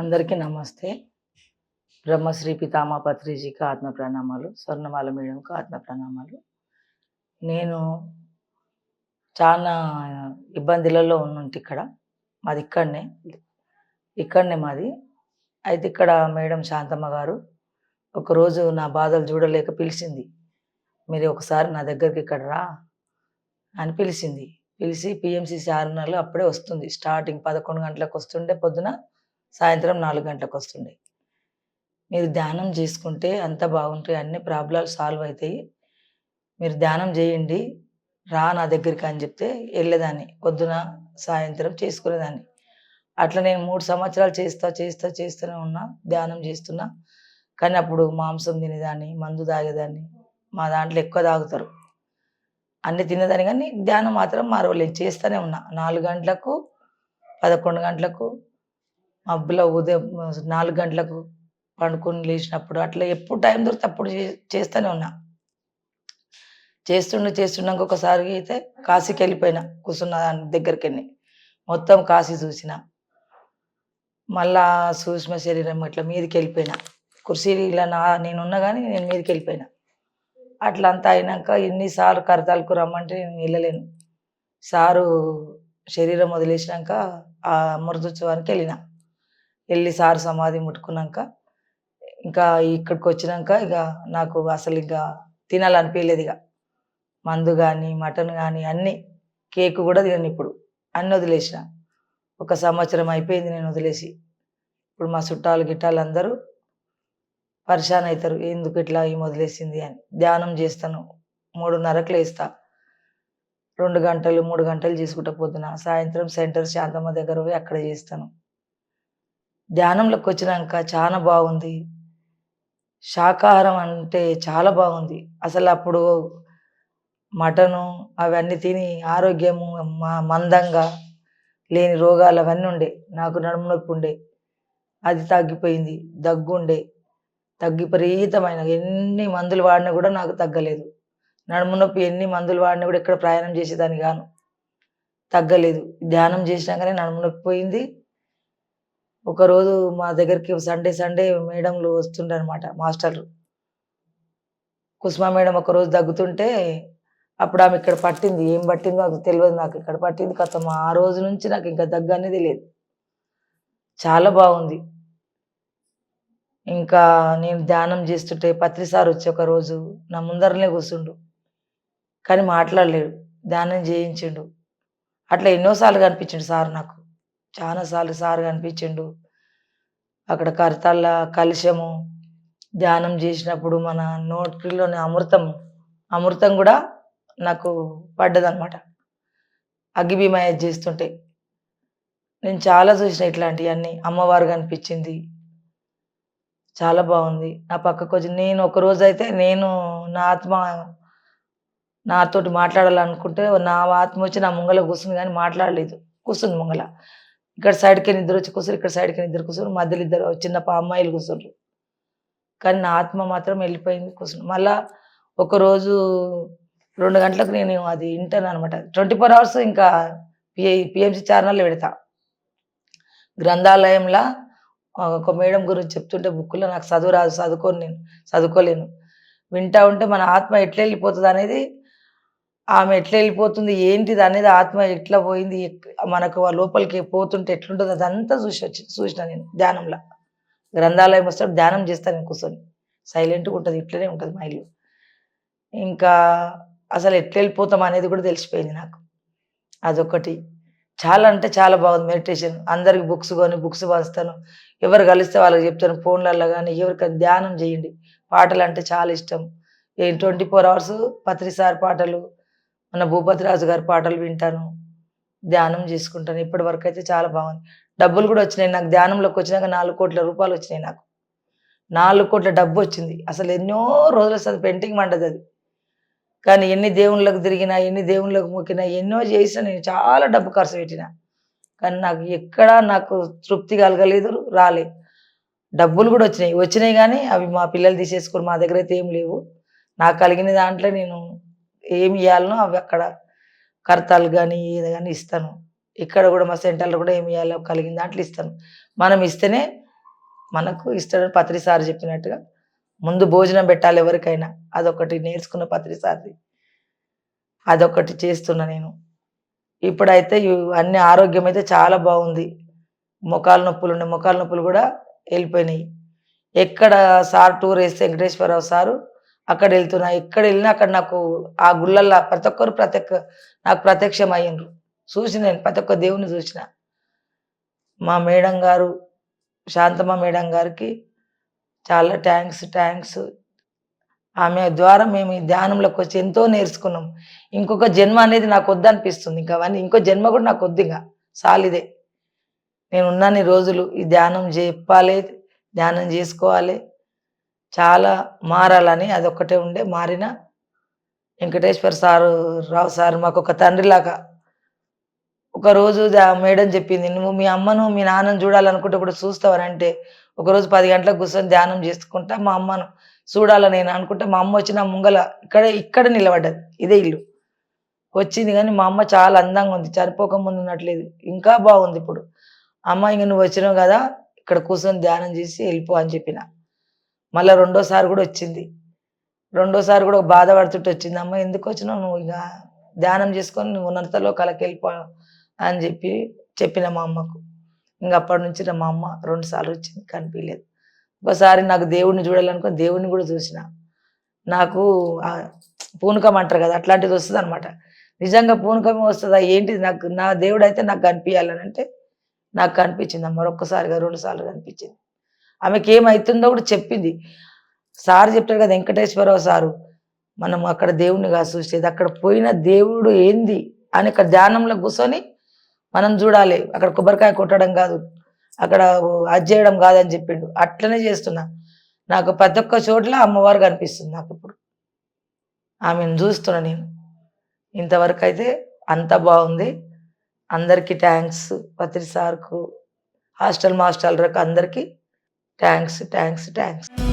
అందరికీ నమస్తే. బ్రహ్మశ్రీ పితామా పత్రిజీకి ఆత్మ ప్రణామాలు స్వర్ణమాల మేడంకి ఆత్మ ప్రణామాలు. నేను చాలా ఇబ్బందులలో ఉన్నట్టు ఇక్కడ. మాది ఇక్కడనే. ఇక్కడనే మాది. అయితే ఇక్కడ మేడం శాంతమ్మ గారు ఒకరోజు నా బాధలు చూడలేక పిలిచింది. మీరు ఒకసారి నా దగ్గరికి ఇక్కడ రా అని పిలిచింది. పిలిచి పిఎంసి ఆరు అప్పుడే వస్తుంది. స్టార్టింగ్ పదకొండు గంటలకు వస్తుండే పొద్దున సాయంత్రం నాలుగు గంటలకు వస్తుండే మీరు ధ్యానం చేసుకుంటే అంత బాగుంటాయి అన్ని ప్రాబ్లాలు సాల్వ్ అవుతాయి మీరు ధ్యానం చేయండి రా నా దగ్గరికి అని చెప్తే వెళ్ళేదాన్ని. పొద్దున సాయంత్రం చేసుకునేదాన్ని. అట్లా నేను మూడు సంవత్సరాలు చేస్తా చేస్తా చేస్తూనే ఉన్నా ధ్యానం చేస్తున్నా. కానీ అప్పుడు మాంసం తినేదాన్ని మందు తాగేదాన్ని. మా దాంట్లో ఎక్కువ తాగుతారు. అన్ని తినేదాన్ని కానీ ధ్యానం మాత్రం మరవలేదు. చేస్తూనే ఉన్నా. నాలుగు గంటలకు పదకొండు గంటలకు మబ్బులో ఉదయం నాలుగు గంటలకు పండుకొని లేచినప్పుడు అట్లా ఎప్పుడు టైం దొరికితే అప్పుడు చే- చేస్తూనే ఉన్నా. చేస్తుండే చేస్తున్నాక ఒకసారి అయితే కాశీకి వెళ్ళిపోయినా కూర్చున్న దాని దగ్గరికి వెళ్ళి మొత్తం కాశీ చూసిన. మళ్ళా సూక్ష్మ శరీరం ఇట్లా మీదకి వెళ్ళిపోయినా. కుర్చీ ఇలా నా నేనున్నా కానీ నేను మీదకి వెళ్ళిపోయినా. అట్లా అంతా అయినాక ఎన్నిసార్లు కరతాలకు రమ్మంటే నేను వెళ్ళలేను. సారు శరీరం వదిలేసినాక ఆ అమృతోత్సవానికి వెళ్ళిన. వెళ్ళి సార్ సమాధి ముట్టుకున్నాక ఇంకా ఇక్కడికి వచ్చినాక ఇక నాకు అసలు ఇంకా తినాలనిపించలేదు ఇక. మందు కానీ మటన్ కానీ అన్నీ కేక్ కూడా తినను ఇప్పుడు. అన్నీ వదిలేసిన. ఒక సంవత్సరం అయిపోయింది నేను వదిలేసి. ఇప్పుడు మా చుట్టాలు గిట్టాలు అందరూ పరిశాన్ అవుతారు ఎందుకు ఇట్లా ఏం వదిలేసింది అని. ధ్యానం చేస్తాను. మూడున్నరకు లేస్తా. రెండు గంటలు మూడు గంటలు చేసుకుంటా పొద్దున. సాయంత్రం సెంటర్ శాంతమ్మ దగ్గర పోయి అక్కడ చేస్తాను. ధ్యానంలోకి వచ్చినాక చాలా బాగుంది. శాకాహారం అంటే చాలా బాగుంది. అసలు అప్పుడు మటను అవన్నీ తిని ఆరోగ్యము మందంగా లేని రోగాలు అవన్నీ ఉండే. నాకు నడుము నొప్పి ఉండే. అది తగ్గిపోయింది. దగ్గు ఉండే. ఎన్ని మందులు వాడినా కూడా నాకు తగ్గలేదు. నడుము నొప్పి ఎన్ని మందులు వాడినా కూడా ఇక్కడ ప్రయాణం చేసేదాన్ని గాను తగ్గలేదు. ధ్యానం చేసినాకనే నడుము నొప్పి పోయింది. ఒకరోజు మా దగ్గరికి సండే సండే మేడంలు వస్తుండే అనమాట మాస్టర్లు కుసుమా మేడం ఒకరోజు దగ్గుతుంటే అప్పుడు ఆమె ఇక్కడ పట్టింది. ఏం పట్టిందో అది తెలియదు నాకు ఇక్కడ పట్టింది కథ ఆ రోజు నుంచి నాకు ఇంకా దగ్గు అనేది లేదు. చాలా బాగుంది. ఇంకా నేను ధ్యానం చేస్తుంటే పత్రి సార్ వచ్చి ఒక రోజు నా ముందరనే కూర్చుండు కానీ మాట్లాడలేడు ధ్యానం చేయించిండు. అట్లా ఎన్నోసార్లు కనిపించిండు సార్ నాకు. చాలాసార్లు సార్ కనిపించిండు అక్కడ కరతాళ్ళ కలుషము ధ్యానం చేసినప్పుడు మన నోటిలోని అమృతం అమృతం కూడా నాకు పడ్డదనమాట అగ్గిబిమయ చేస్తుంటే. నేను చాలా చూసిన ఇట్లాంటివన్నీ అమ్మవారు కనిపించింది చాలా బాగుంది. నా పక్కకు వచ్చి నేను ఒక రోజు అయితే నేను నా ఆత్మ నాతోటి మాట్లాడాలనుకుంటే నా ఆత్మ వచ్చి నా ముంగల కూర్చుంది కానీ మాట్లాడలేదు. కూర్చుంది ముంగల. ఇక్కడ సైడ్కి నిద్ర వచ్చి కూర్చుని ఇక్కడ సైడ్కి నిద్ర కూర్చుని మధ్యలో ఇద్దరు చిన్న అమ్మాయిలు కూర్చుండ్రు కానీ నా ఆత్మ మాత్రం వెళ్ళిపోయింది కూర్చుని మళ్ళా ఒకరోజు రెండు గంటలకు నేను అది వింటాను అనమాట ట్వంటీ ఫోర్ అవర్స్ ఇంకా పిఐ పిఎంసి ఛానల్లో పెడతా. గ్రంథాలయంలో ఒక మేడం గురించి చెప్తుంటే బుక్లో నాకు చదువు రాదు చదువుకోను నేను చదువుకోలేను. వింటా ఉంటే మన ఆత్మ ఎట్లా వెళ్ళిపోతుంది అనేది ఆమె ఎట్లా వెళ్ళిపోతుంది ఏంటిది అనేది ఆత్మ ఎట్లా పోయింది ఎక్- మనకు ఆ లోపలికి పోతుంటే ఎట్లుంటుంది అదంతా చూసి వచ్చి చూసిన నేను ధ్యానంలో. గ్రంథాలయం వస్తే ధ్యానం చేస్తాను నేను కూర్చొని. సైలెంట్గా ఉంటుంది ఇట్లనే ఉంటుంది మా ఇల్లు. ఇంకా అసలు ఎట్లా వెళ్ళిపోతాం అనేది కూడా తెలిసిపోయింది నాకు. అదొకటి చాలా అంటే చాలా బాగుంది మెడిటేషన్ అందరికి బుక్స్ కొని బుక్స్ పంచుతాను ఎవరు కలిస్తే వాళ్ళకి చెప్తాను ఫోన్లలో కానీ ఎవరికైనా ధ్యానం చేయండి. పాటలు అంటే చాలా ఇష్టం. ట్వంటీ ఫోర్ అవర్స్ పత్రిసార్ పాటలు మన భూపతి రాజు గారి పాటలు వింటాను ధ్యానం చేసుకుంటాను. ఇప్పటి వరకు అయితే చాలా బాగుంది. డబ్బులు కూడా వచ్చినాయి. నాకు ధ్యానంలోకి వచ్చినాక నాలుగు కోట్ల రూపాయలు వచ్చినాయి నాకు. నాలుగు కోట్ల డబ్బు వచ్చింది. అసలు ఎన్నో రోజులు వస్తుంది పెయింటింగ్ మంటది అది. కానీ ఎన్ని దేవుళ్ళకు తిరిగినా ఎన్ని దేవుళ్ళకు మొక్కినా ఎన్నో చేసినా నేను చాలా డబ్బు ఖర్చు పెట్టిన. కానీ నాకు ఎక్కడా నాకు తృప్తి కలగలేదు రాలే డబ్బులు కూడా వచ్చినాయి. వచ్చినాయి కానీ అవి మా పిల్లలు తీసేసుకుని మా దగ్గర అయితే ఏం లేవు. నాకు కలిగిన దాంట్లో నేను ఏమి ఇవ్వాలనో అవి అక్కడ కర్తాలు కానీ ఏది కానీ ఇస్తాను. ఇక్కడ కూడా మా సెంటర్లో కూడా ఏమి ఇవ్వాలో కలిగిన దాంట్లో ఇస్తాను. మనం ఇస్తేనే మనకు ఇష్టం పత్రి సార్ చెప్పినట్టుగా ముందు భోజనం పెట్టాలి ఎవరికైనా. అదొకటి నేర్చుకున్న పత్రి సార్ది. అదొకటి చేస్తున్నా నేను. ఇప్పుడైతే అన్ని ఆరోగ్యం అయితే చాలా బాగుంది. ముఖాల నొప్పులు ఉన్నాయి ముఖాల నొప్పులు కూడా వెళ్ళిపోయినాయి. ఎక్కడ సార్ టూర్ వేస్తే వెంకటేశ్వరరావు సారు అక్కడ వెళ్తున్నా ఎక్కడ వెళ్ళినా అక్కడ నాకు ఆ గుళ్ళల్లో ప్రతి ఒక్కరు ప్రతి ఒక్క నాకు ప్రత్యక్షం అయ్యిండ్రు చూసి నేను ప్రతి ఒక్క దేవుని చూసిన. మా మేడం గారు శాంతమ్మ మేడం గారికి చాలా థ్యాంక్స్ థ్యాంక్స్. ఆమె ద్వారా మేము ఈ ధ్యానంలోకి వచ్చి ఎంతో నేర్చుకున్నాం. ఇంకొక జన్మ అనేది నాకు వద్దనిపిస్తుంది. ఇంకా అవన్నీ ఇంకో జన్మ కూడా నాకు వద్దు ఇంకా. సాలిదే. నేను ఉన్నాను ఈ రోజులు. ఈ ధ్యానం చెప్పాలి ధ్యానం చేసుకోవాలి. చాలా మారాలని అదొక్కటే ఉండే. మారిన వెంకటేశ్వర సారు రావు సార్ మాకు ఒక తండ్రిలాగా ఒకరోజు దా- మేడం చెప్పింది నువ్వు మీ అమ్మను మీ నాన్నను చూడాలనుకుంటే ఇప్పుడు చూస్తావని అంటే ఒకరోజు పది గంటలకు కూర్చొని ధ్యానం చేసుకుంటా మా అమ్మను చూడాలని నేను అనుకుంటే మా అమ్మ వచ్చిన ముంగల ఇక్కడ ఇక్కడ నిలబడ్డది ఇదే ఇల్లు. వచ్చింది కానీ మా అమ్మ చాలా అందంగా ఉంది చనిపోకముందు ఉన్నట్లేదు ఇంకా బాగుంది ఇప్పుడు. అమ్మ ఇంక నువ్వు వచ్చినావు కదా ఇక్కడ కూర్చొని ధ్యానం చేసి వెళ్ళిపో అని చెప్పిన. మళ్ళీ రెండోసారి కూడా వచ్చింది. రెండోసారి కూడా ఒక బాధపడుతుంటే వచ్చింది అమ్మ ఎందుకు వచ్చినావు నువ్వు? ఇక ధ్యానం చేసుకొని నువ్వు ఉన్నతలో కలకి వెళ్ళిపో అని చెప్పి చెప్పిన మా అమ్మకు. ఇంకా అప్పటి నుంచి నా మా అమ్మ రెండు సార్లు వచ్చింది కనిపించలేదు ఒకసారి నాకు దేవుడిని చూడాలనుకో దేవుడిని కూడా చూసిన. నాకు ఆ పూనకం అంటారు కదా అట్లాంటిది వస్తుంది అనమాట నిజంగా పూనకం వస్తుందా ఏంటిది? నాకు నా దేవుడు అయితే నాకు కనిపించాలని అంటే నాకు కనిపించింది. మరొక్కసారిగా రెండు సార్లు కనిపించింది. ఆమెకి ఏమవుతుందో కూడా చెప్పింది. సార్ చెప్తాడు కదా వెంకటేశ్వరరావు సారు మనం అక్కడ దేవుడిని కాదు చూసేది అక్కడ పోయిన దేవుడు ఏంది అని అక్కడ ధ్యానంలో కూర్చొని మనం చూడాలి. అక్కడ కొబ్బరికాయ కొట్టడం కాదు అక్కడ అది చేయడం కాదని చెప్పిండు. అట్లనే చేస్తున్నా. నాకు ప్రతి ఒక్క చోట్ల అమ్మవారు కనిపిస్తుంది నాకు ఇప్పుడు. ఆమెను చూస్తున్నా నేను. ఇంతవరకు అయితే అంత బాగుంది. అందరికీ థ్యాంక్స్ పత్రి సార్కు హాస్టల్ మాస్టర్లకు అందరికీ థ్యాంక్స్ థ్యాంక్స్ థ్యాంక్స్